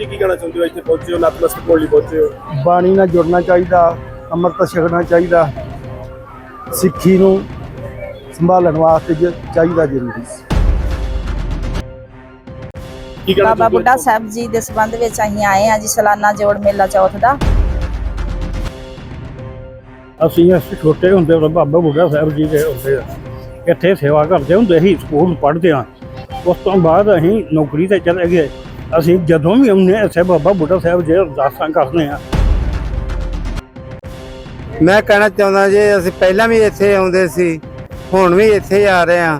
ਜੀ ਕੀ ਕਹਿਣਾ ਚਾਹੁੰਦੇ ਹੋ? ਇੱਥੇ ਪਹੁੰਚੇ ਹੋ ਨਤਮਸਤਕ ਹੋਣ ਲਈ ਪਹੁੰਚੇ ਹੋ। ਬਾਣੀ ਨਾਲ ਜੁੜਨਾ ਚਾਹੀਦਾ ਅੰਮ੍ਰਿਤ ਛਕਣਾ ਚਾਹੀਦਾ ਸਿੱਖੀ ਨੂੰ ਸੰਭਾਲਣ ਵਾਸਤੇ ਜ- ਚਾਹੀਦਾ ਜ਼ਰੂਰੀ। ਕੀ ਕਹਿਣਾ ਬਾਬਾ ਚਾਹੁੰਦੇ ਹੋ? ਬੁੱਢਾ ਸਾਹਿਬ ਜੀ ਦੇ ਸੰਬੰਧ ਵਿੱਚ ਅਸੀਂ ਆਏ ਹਾਂ ਜੀ ਸਾਲਾਨਾ ਜੋੜ ਮੇਲਾ ਚੌਥ ਦਾ। ਅਸੀਂ ਇਸ ਛੋਟੇ ਹੁੰਦੇ ਉਦੋਂ ਬਾਬਾ ਬੁੱਢਾ ਸਾਹਿਬ ਜੀ ਦੇ ਹੁੰਦੇ ਆ। ਇੱਥੇ ਸੇਵਾ ਕਰਦੇ ਹੁੰਦੇ ਸੀ ਸਕੂਲ ਪੜ੍ਹਦੇ ਆ। ਉਸ ਤੋਂ ਬਾਅਦ ਅਸੀਂ ਨੌਕਰੀ ਤੇ ਚਲੇ ਗਏ। ਅਸੀਂ ਜਦੋਂ ਵੀ ਆਉਂਦੇ ਹਾਂ ਇੱਥੇ ਬਾਬਾ ਬੁੱਢਾ ਸਾਹਿਬ ਜੀ ਅਰਦਾਸਾਂ ਕਰਦੇ ਆ ਮੈਂ ਕਹਿਣਾ ਚਾਹੁੰਦਾ ਜੀ ਅਸੀਂ ਪਹਿਲਾਂ ਵੀ ਇੱਥੇ ਆਉਂਦੇ ਸੀ ਹੁਣ ਵੀ ਇੱਥੇ ਹੀ ਆ ਰਹੇ ਹਾਂ।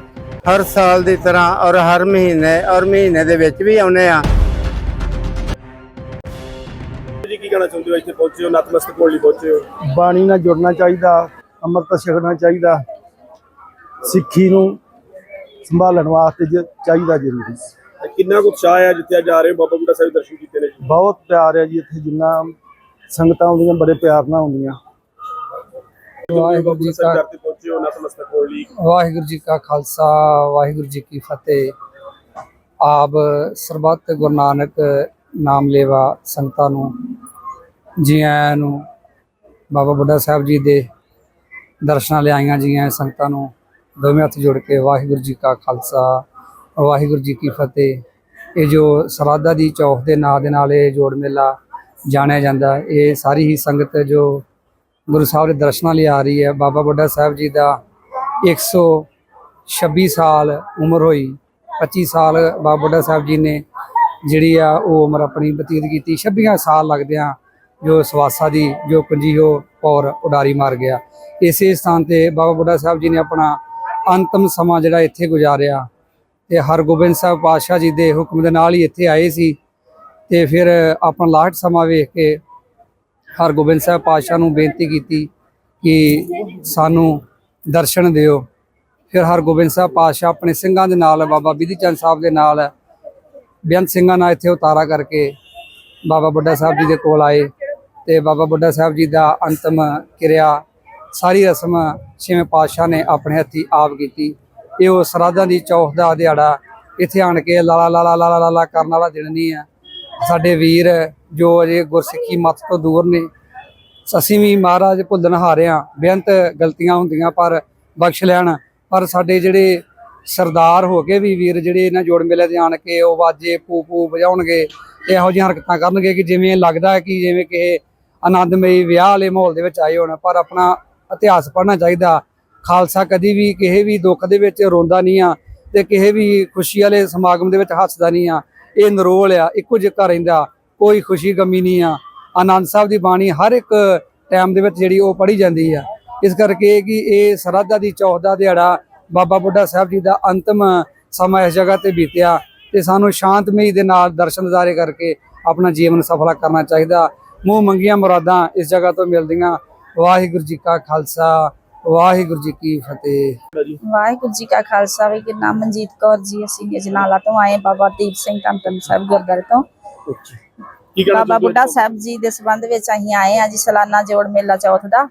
ਹਰ ਸਾਲ ਦੀ ਤਰ੍ਹਾਂ ਔਰ ਹਰ ਮਹੀਨੇ ਔਰ ਮਹੀਨੇ ਦੇ ਵਿੱਚ ਵੀ ਆਉਨੇ ਆ ਜੀ ਕੀ ਕਹਿਣਾ ਚਾਹੁੰਦੇ ਹੋ? ਇੱਥੇ ਪਹੁੰਚੇ ਹੋ ਨਤਮਸਤਕ ਹੋਣ ਲਈ ਪਹੁੰਚੇ ਹੋ। ਬਾਣੀ ਨਾਲ ਜੁੜਨਾ ਚਾਹੀਦਾ ਅੰਮ੍ਰਿਤ ਛਕਣਾ ਚਾਹੀਦਾ ਸਿੱਖੀ ਨੂੰ ਸੰਭਾਲਣ ਵਾਸਤੇ ਜ- ਚਾਹੀਦਾ ਜ਼ਰੂਰੀ। ਕਿੰਨਾ ਕੁ ਉਤਸ਼ਾਹ ਹੈ ਜਿੱਥੇ ਅੱਜ ਆ ਰਹੇ ਹੋ? ਬਾਬਾ ਬੁੱਢਾ ਸਾਹਿਬ ਦੇ ਦਰਸ਼ਨ ਕੀਤੇ ਨੇ ਜੀ। ਬਹੁਤ ਪਿਆਰ ਹੈ ਜੀ ਇੱਥੇ ਜਿੰਨਾ ਸੰਗਤਾਂ ਆਉਂਦੀਆਂ ਬੜੇ ਪਿਆਰ ਨਾਲ ਆਉਂਦੀਆਂ। ਵਾਹਿਗੁਰੂ ਜੀ ਸਾਹਿਬ ਦਰ ਤੇ ਪਹੁੰਚੇ ਹੋ ਨਤਮਸਤਕ ਹੋਣ ਲਈ। ਵਾਹਿਗੁਰੂ ਜੀ ਕਾ ਖਾਲਸਾ ਵਾਹਿਗੁਰੂ ਜੀ ਕੀ ਫਤਿਹ। ਆਪ ਸਰਬੱਤ ਗੁਰੂ ਨਾਨਕ ਨਾਮ ਲੈਵਾ ਸੰਗਤਾਂ ਨੂੰ ਜੀ ਆਇਆਂ ਨੂੰ ਬਾਬਾ ਬੁੱਢਾ ਸਾਹਿਬ ਜੀ ਦੇ ਦਰਸ਼ਨਾਂ ਲਈ ਆਈਆਂ ਜੀ ਆਇਆਂ ਸੰਗਤਾਂ ਨੂੰ ਦੋਵੇਂ ਹੱਥ ਜੋੜ ਕੇ ਵਾਹਿਗੁਰੂ ਜੀ ਕਾ ਖਾਲਸਾ ਵਾਹਿਗੁਰੂ ਜੀ ਕੀ ਫਤਿਹ। ਇਹ ਜੋ ਸਰਾਧਾ ਦੀ ਚੌਕ ਦੇ ਨਾਂ ਦੇ ਨਾਲ ਇਹ ਜੋੜ ਮੇਲਾ ਜਾਣਿਆ ਜਾਂਦਾ, ਇਹ ਸਾਰੀ ਹੀ ਸੰਗਤ ਜੋ ਗੁਰੂ ਸਾਹਿਬ ਦੇ ਦਰਸ਼ਨਾਂ ਲਈ ਆ ਰਹੀ ਹੈ। ਬਾਬਾ ਬੁੱਢਾ ਸਾਹਿਬ ਜੀ ਦਾ 126 ਸਾਲ ਉਮਰ ਹੋਈ 25 ਸਾਲ ਬਾਬਾ ਬੁੱਢਾ ਸਾਹਿਬ ਜੀ ਨੇ ਜਿਹੜੀ ਆ ਉਹ ਉਮਰ ਆਪਣੀ ਬਤੀਤ ਕੀਤੀ। 26 ਸਾਲ ਲੱਗਦਿਆਂ ਜੋ ਸਵਾਸਾ ਦੀ, ਜੋ ਪੰਜੀਓ ਪੌਰ ਉਡਾਰੀ ਮਾਰ ਗਿਆ। ਇਸੇ ਸਥਾਨ ਤੇ ਬਾਬਾ ਬੁੱਢਾ ਸਾਹਿਬ ਜੀ ਨੇ ਆਪਣਾ ਅੰਤਮ ਸਮਾਂ ਜਿਹੜਾ ਇੱਥੇ ਗੁਜ਼ਾਰਿਆ। ਤੇ ਹਰਗੋਬਿੰਦ ਸਾਹਿਬ ਪਾਤਸ਼ਾਹ ਜੀ ਦੇ ਹੁਕਮ ਦੇ ਨਾਲ ਹੀ ਇੱਥੇ ਆਏ ਸੀ ਤੇ ਫਿਰ ਆਪਣਾ ਲਾਸਟ ਸਮਾਂ ਵੇਖ ਕੇ ਹਰਗੋਬਿੰਦ ਸਾਹਿਬ ਪਾਤਸ਼ਾਹ ਨੂੰ ਬੇਨਤੀ ਕੀਤੀ ਕਿ ਸਾਨੂੰ ਦਰਸ਼ਨ ਦਿਓ। ਫਿਰ ਹਰਗੋਬਿੰਦ ਸਾਹਿਬ ਪਾਤਸ਼ਾਹ ਆਪਣੇ ਸਿੰਘਾਂ ਦੇ ਨਾਲ, ਬਾਬਾ ਬਿਧੀ ਚੰਦ ਸਾਹਿਬ ਦੇ ਨਾਲ, ਬੇਅੰਤ ਸਿੰਘਾਂ ਨਾਲ ਇੱਥੇ ਉਤਾਰਾ ਕਰਕੇ ਬਾਬਾ ਬੁੱਢਾ ਸਾਹਿਬ ਜੀ ਦੇ ਕੋਲ ਆਏ ਤੇ ਬਾਬਾ ਬੁੱਢਾ ਸਾਹਿਬ ਜੀ ਦਾ ਅੰਤਮ ਕਿਰਿਆ, ਸਾਰੀ ਰਸਮ ਛੇਵੇਂ ਪਾਤਸ਼ਾਹ ਨੇ ਆਪਣੇ ਹੱਥੀ ਆਪ ਕੀਤੀ। ਇਹ ਉਹ ਸਰਾਧਾਂ ਦੀ ਚੌਥ ਦਾ ਦਿਹਾੜਾ ਇੱਥੇ ਆਣ ਕੇ ਲਾਲਾ ਲਾਲਾ ਲਾਲਾ ਲਾਲਾ ਕਰਨ ਵਾਲਾ ਦਿਨ ਨਹੀਂ ਹੈ। ਸਾਡੇ ਵੀਰ ਜੋ ਅਜੇ ਗੁਰਸਿੱਖੀ ਮੱਤ ਤੋਂ ਦੂਰ ਨੇ, ਅਸੀਂ ਵੀ ਮਹਾਰਾਜ ਭੁੱਲਣ ਹਾਰੇ ਹਾਂ ਬੇਅੰਤ ਗਲਤੀਆਂ ਹੁੰਦੀਆਂ ਪਰ ਬਖਸ਼ ਲੈਣ। ਪਰ ਸਾਡੇ ਜਿਹੜੇ ਸਰਦਾਰ ਹੋ ਕੇ ਵੀ ਵੀਰ ਜਿਹੜੇ ਇਹਨਾਂ ਜੋੜ ਮੇਲੇ ਤੇ ਆਣ ਕੇ ਉਹ ਵਾਜੇ ਪੂ ਪੂ ਵਜਾਉਣਗੇ, ਇਹੋ ਜਿਹੀਆਂ ਹਰਕਤਾਂ ਕਰਨਗੇ ਕਿ ਜਿਵੇਂ ਲੱਗਦਾ ਹੈ ਕਿ ਜਿਵੇਂ ਕਿ ਆਨੰਦਮਈ ਵਿਆਹ ਵਾਲੇ ਮਾਹੌਲ ਦੇ ਵਿੱਚ ਆਏ ਹੋਣ। ਪਰ ਆਪਣਾ ਇਤਿਹਾਸ ਪੜ੍ਹਨਾ ਚਾਹੀਦਾ। ਖਾਲਸਾ ਕਦੀ ਵੀ ਕਿਸੇ ਵੀ ਦੁੱਖ ਦੇ ਵਿੱਚ ਰੋਂਦਾ ਨਹੀਂ ਆ ਤੇ ਕਿਸੇ ਵੀ ਖੁਸ਼ੀ ਵਾਲੇ ਸਮਾਗਮ ਦੇ ਵਿੱਚ ਹੱਸਦਾ ਨਹੀਂ ਆ। ਇਹ ਨਰੋਲ ਆ, ਇੱਕੋ ਜਿਹਾ ਰਹਿੰਦਾ, ਕੋਈ ਖੁਸ਼ੀ ਗਮੀ ਨਹੀਂ ਆ। ਆਨੰਦ ਸਾਹਿਬ ਦੀ ਬਾਣੀ ਹਰ ਇੱਕ ਟਾਈਮ ਦੇ ਵਿੱਚ ਜਿਹੜੀ ਉਹ ਪੜ੍ਹੀ ਜਾਂਦੀ ਆ। ਇਸ ਕਰਕੇ ਕਿ ਇਹ ਸਰਾਧਾ ਦੀ ਚੌਥ ਦਾ ਦਿਹਾੜਾ ਬਾਬਾ ਬੁੱਢਾ ਸਾਹਿਬ ਜੀ ਦਾ ਅੰਤਮ ਸਮਾਂ ਇਸ ਜਗ੍ਹਾ ਤੇ ਬੀਤਿਆ ਤੇ ਸਾਨੂੰ ਸ਼ਾਂਤਮਈ ਦੇ ਨਾਲ ਦਰਸ਼ਨ ਦਿਦਾਰੇ ਕਰਕੇ ਆਪਣਾ ਜੀਵਨ ਸਫਲਾ ਕਰਨਾ ਚਾਹੀਦਾ। ਮੂੰਹ ਮੰਗੀਆਂ ਮੁਰਾਦਾਂ ਇਸ ਜਗ੍ਹਾ ਤੋਂ ਮਿਲਦੀਆਂ। ਵਾਹਿਗੁਰੂ ਜੀ ਕਾ ਖਾਲਸਾ। ਵਾਹਿਗੁਰੂ ਜੀ ਕੀ ਫਤਿਹ। ਵਾਹਿਗੁਰੂ ਜੀ ਕਾ ਖਾਲਸਾ ਵੀ ਕਿ ਨਾਮ ਮਨਜੀਤ ਕੌਰ ਜੀ ਅਸੀਂ ਅਜਨਾਲਾ ਤੋਂ ਆਏ ਬਾਬਾ ਦੀਪ ਸਿੰਘ ਧੰਨ ਸਾਹਿਬ ਗੁਰਦੁਆਰੇ ਤੋਂ। ਕੀ ਕਹਿਣਾ ਬਾਬਾ ਚਾਹੁੰਦੇ ਹੋ ਬੁੱਢਾ ਸਾਹਿਬ ਜੀ ਦੇ ਸੰਬੰਧ ਵਿੱਚ ਅਸੀਂ ਆਏ ਹਾਂ ਜੀ ਸਾਲਾਨਾ ਜੋੜ ਮੇਲਾ ਚੌਥ ਦਾ।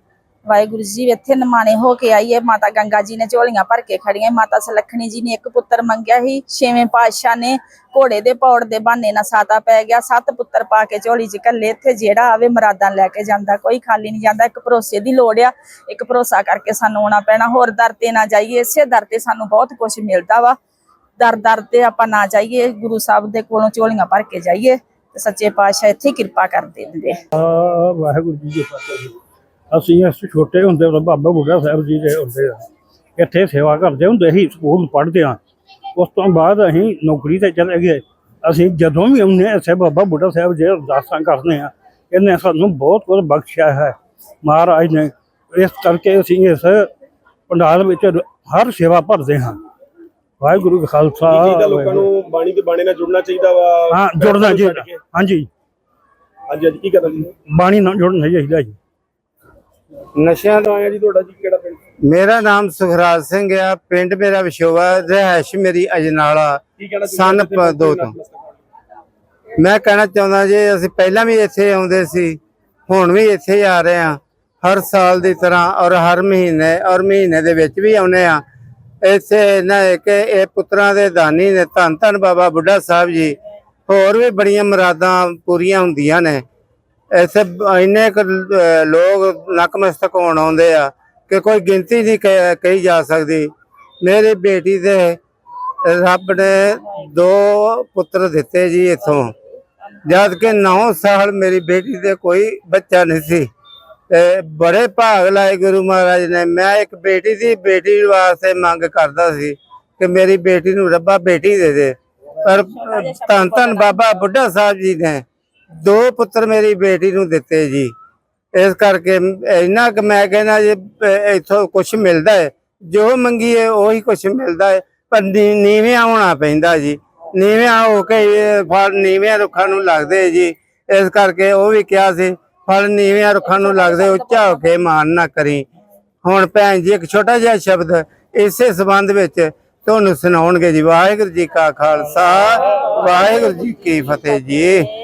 ਵਾਹਿਗੁਰੂ ਜੀ ਇੱਥੇ ਨਮਾਣੇ ਹੋ ਕੇ ਆਈਏ ਮਾਤਾ ਗੰਗਾ ਜੀ ਨੇ ਝੋਲੀਆਂ ਭਰ ਕੇ ਖੜੀਆਂ ਮਾਤਾ ਸਲੱਖਣੀ ਜੀ ਨੇ ਇੱਕ ਪੁੱਤਰ ਮੰਗਿਆ ਸੀ। ਛੇਵੇਂ ਪਾਤਸ਼ਾਹ ਨੇ ਘੋੜੇ ਦੇ ਪੌੜ ਦੇ ਬਹਾਨੇ ਨਾਲ ਸਾਤਾ ਪੈ ਗਿਆ। ਸੱਤ ਪੁੱਤਰ ਪਾ ਕੇ ਝੋਲੀ 'ਚ ਕੱਲੇ ਇੱਥੇ ਜਿਹੜਾ ਆਵੇ ਮਰਾਦਾਂ ਲੈ ਕੇ ਜਾਂਦਾ। ਕੋਈ ਖਾਲੀ ਨਹੀਂ ਜਾਂਦਾ। ਇੱਕ ਭਰੋਸੇ ਦੀ ਲੋੜ ਆ। ਇੱਕ ਭਰੋਸਾ ਕਰਕੇ ਸਾਨੂੰ ਆਉਣਾ ਪੈਣਾ। ਹੋਰ ਦਰ ਤੇ ਨਾ ਜਾਈਏ। ਇਸੇ ਦਰ ਤੇ ਸਾਨੂੰ ਬਹੁਤ ਕੁਝ ਮਿਲਦਾ ਵਾ। ਦਰ ਦਰ ਤੇ ਆਪਾਂ ਨਾ ਜਾਈਏ। ਗੁਰੂ ਸਾਹਿਬ ਦੇ ਕੋਲੋਂ ਝੋਲੀਆਂ ਭਰ ਕੇ ਜਾਈਏ। ਤੇ ਸੱਚੇ ਪਾਤਸ਼ਾਹ ਇੱਥੇ ਕਿਰਪਾ ਕਰ ਦਿੰਦੇ ਆ, ਵਾਹਿਗੁਰੂ ਜੀ ਕੀ ਫਤਿਹ। ਅਸੀਂ ਇਸ ਛੋਟੇ ਹੁੰਦੇ ਉਦੋਂ ਬਾਬਾ ਬੁੱਢਾ ਸਾਹਿਬ ਜੀ ਦੇ ਹੁੰਦੇ ਆ। ਇੱਥੇ ਸੇਵਾ ਕਰਦੇ ਹੁੰਦੇ ਸੀ ਸਕੂਲ ਪੜ੍ਹਦੇ ਆ। ਉਸ ਤੋਂ ਬਾਅਦ ਅਸੀਂ ਨੌਕਰੀ ਤੇ ਚਲੇ ਗਏ। ਅਸੀਂ ਜਦੋਂ ਵੀ ਆਉਂਦੇ ਹਾਂ ਇੱਥੇ ਬਾਬਾ ਬੁੱਢਾ ਸਾਹਿਬ ਜੀ ਅਰਦਾਸਾਂ ਕਰਦੇ ਆ। ਇਹਨੇ ਸਾਨੂੰ ਬਹੁਤ ਕੁਝ ਬਖਸ਼ਿਆ ਹੈ। ਮਹਾਰਾਜ ਨੇ ਇਸ ਕਰਕੇ ਅਸੀਂ ਇਸ ਪੰਡਾਲ ਵਿੱਚ ਹਰ ਸੇਵਾ ਭਰਦੇ ਹਾਂ। ਵਾਹਿਗੁਰੂ ਜੀ ਖਾਲਸਾ ਲੋਕਾਂ ਨੂੰ ਬਾਣੀ ਤੇ ਬਾਣੇ ਨਾਲ ਜੁੜਨਾ ਚਾਹੀਦਾ ਵਾ? ਹਾਂ ਜੁੜਨਾ ਜੀ। ਹਾਂਜੀ। ਹਾਂਜੀ ਅੱਜ ਕੀ ਕਰਨਾ ਜੀ ਬਾਣੀ ਨਾਲ ਜੁੜਨਾ ਚਾਹੀਦਾ ਜੀ। ਨਸ਼ਿਆਂ ਤੋਂ ਆਇਆ ਜੀ ਤੁਹਾਡਾ ਜੀ ਕਿਹੜਾ ਪਿੰਡ? ਮੇਰਾ ਨਾਮ ਸੁਖਰਾਜ ਸਿੰਘ ਆ ਪਿੰਡ ਮੇਰਾ ਵਿਸ਼ੋਵਾ ਰਹਿਸ਼ ਮੇਰੀ ਅਜਨਾਲਾ ਸਨ ਦੋ ਤੋਂ। ਮੈਂ ਕਹਿਣਾ ਚਾਹੁੰਦਾ ਜੀ ਅਸੀਂ ਪਹਿਲਾਂ ਵੀ ਇੱਥੇ ਆਉਂਦੇ ਸੀ ਹੁਣ ਵੀ ਇੱਥੇ ਆ ਰਹੇ ਆ ਹਰ ਸਾਲ ਦੀ ਤਰ੍ਹਾਂ ਔਰ ਹਰ ਮਹੀਨੇ ਔਰ ਮਹੀਨੇ ਦੇ ਵਿੱਚ ਵੀ ਆਉਨੇ ਆ ਇੱਥੇ ਨਾ ਕਿ ਇਹ ਪੁੱਤਰਾਂ ਦੇ ਦਾਨੀ ਨੇ ਧੰਨ ਧੰਨ ਬਾਬਾ ਬੁੱਢਾ ਸਾਹਿਬ ਜੀ ਹੋਰ ਵੀ ਬੜੀਆਂ ਮਰਾਦਾਂ ਪੂਰੀਆਂ ਹੁੰਦੀਆਂ ਨੇ। ਐਸੇ ਇੰਨੇ ਕੁ, ਅਹ, ਲੋਕ ਨਕਮਸਤਕ ਹੋਣ ਆਉਂਦੇ ਆ ਕਿ ਕੋਈ ਗਿਣਤੀ ਨਹੀਂ ਕਹਿ- ਕਹੀ ਜਾ ਸਕਦੀ। ਮੇਰੀ ਬੇਟੀ ਦੇ ਰੱਬ ਨੇ ਦੋ ਪੁੱਤਰ ਦਿੱਤੇ ਜੀ ਇਥੋਂ। ਜਦ ਕਿ 9 ਸਾਲ ਮੇਰੀ ਬੇਟੀ ਦੇ ਕੋਈ ਬੱਚਾ ਨਹੀਂ ਸੀ। ਤੇ ਬੜੇ ਭਾਗ ਲਾਏ ਗੁਰੂ ਮਹਾਰਾਜ ਨੇ। ਮੈਂ ਇੱਕ ਬੇਟੀ ਦੀ ਬੇਟੀ ਵਾਸਤੇ ਮੰਗ ਕਰਦਾ ਸੀ ਕਿ ਮੇਰੀ ਬੇਟੀ ਨੂੰ ਰੱਬਾ ਬੇਟੀ ਦੇ ਦੇ। ਪਰ ਧੰਨ ਧੰਨ ਬਾਬਾ ਬੁੱਢਾ ਸਾਹਿਬ ਜੀ ਨੇ ਦੋ ਪੁੱਤਰ ਮੇਰੀ ਬੇਟੀ ਨੂੰ ਦਿੱਤੇ ਜੀ। ਇਸ ਕਰਕੇ ਇੰਨਾ ਕਿ ਮੈਂ ਕਹਿੰਦਾ ਜੇ ਇਥੋਂ ਕੁਝ ਮਿਲਦਾ ਹੈ, ਜੋ ਮੰਗੀਏ ਉਹੀ ਕੁਝ ਮਿਲਦਾ ਹੈ। ਪਰ ਨੀਵੇਂ ਹੋਣਾ ਪੈਂਦਾ ਜੀ। ਨੀਵੇਂ ਹੋ ਕੇ ਫਲ ਨੀਵੇਂ ਰੁੱਖਾਂ ਨੂੰ ਲੱਗਦੇ ਜੀ। ਇਸ ਕਰਕੇ ਉਹ ਵੀ ਕਿਹਾ ਸੀ, ਫਲ ਨੀਵੇਂ ਰੁੱਖਾਂ ਨੂੰ ਲੱਗਦੇ ਉੱਚਾ ਹੋ ਕੇ ਮਾਨ ਨਾ ਕਰੀ। ਹੁਣ ਭੈਣ ਜੀ, ਇੱਕ ਛੋਟਾ ਜਿਹਾ ਸ਼ਬਦ ਇਸੇ ਸੰਬੰਧ ਵਿੱਚ ਤੁਹਾਨੂੰ ਸੁਣਾਉਣਗੇ ਜੀ। ਵਾਹਿਗੁਰੂ ਜੀ ਕਾ ਖਾਲਸਾ, ਵਾਹਿਗੁਰੂ ਜੀ ਕੀ ਫਤਿਹ ਜੀ।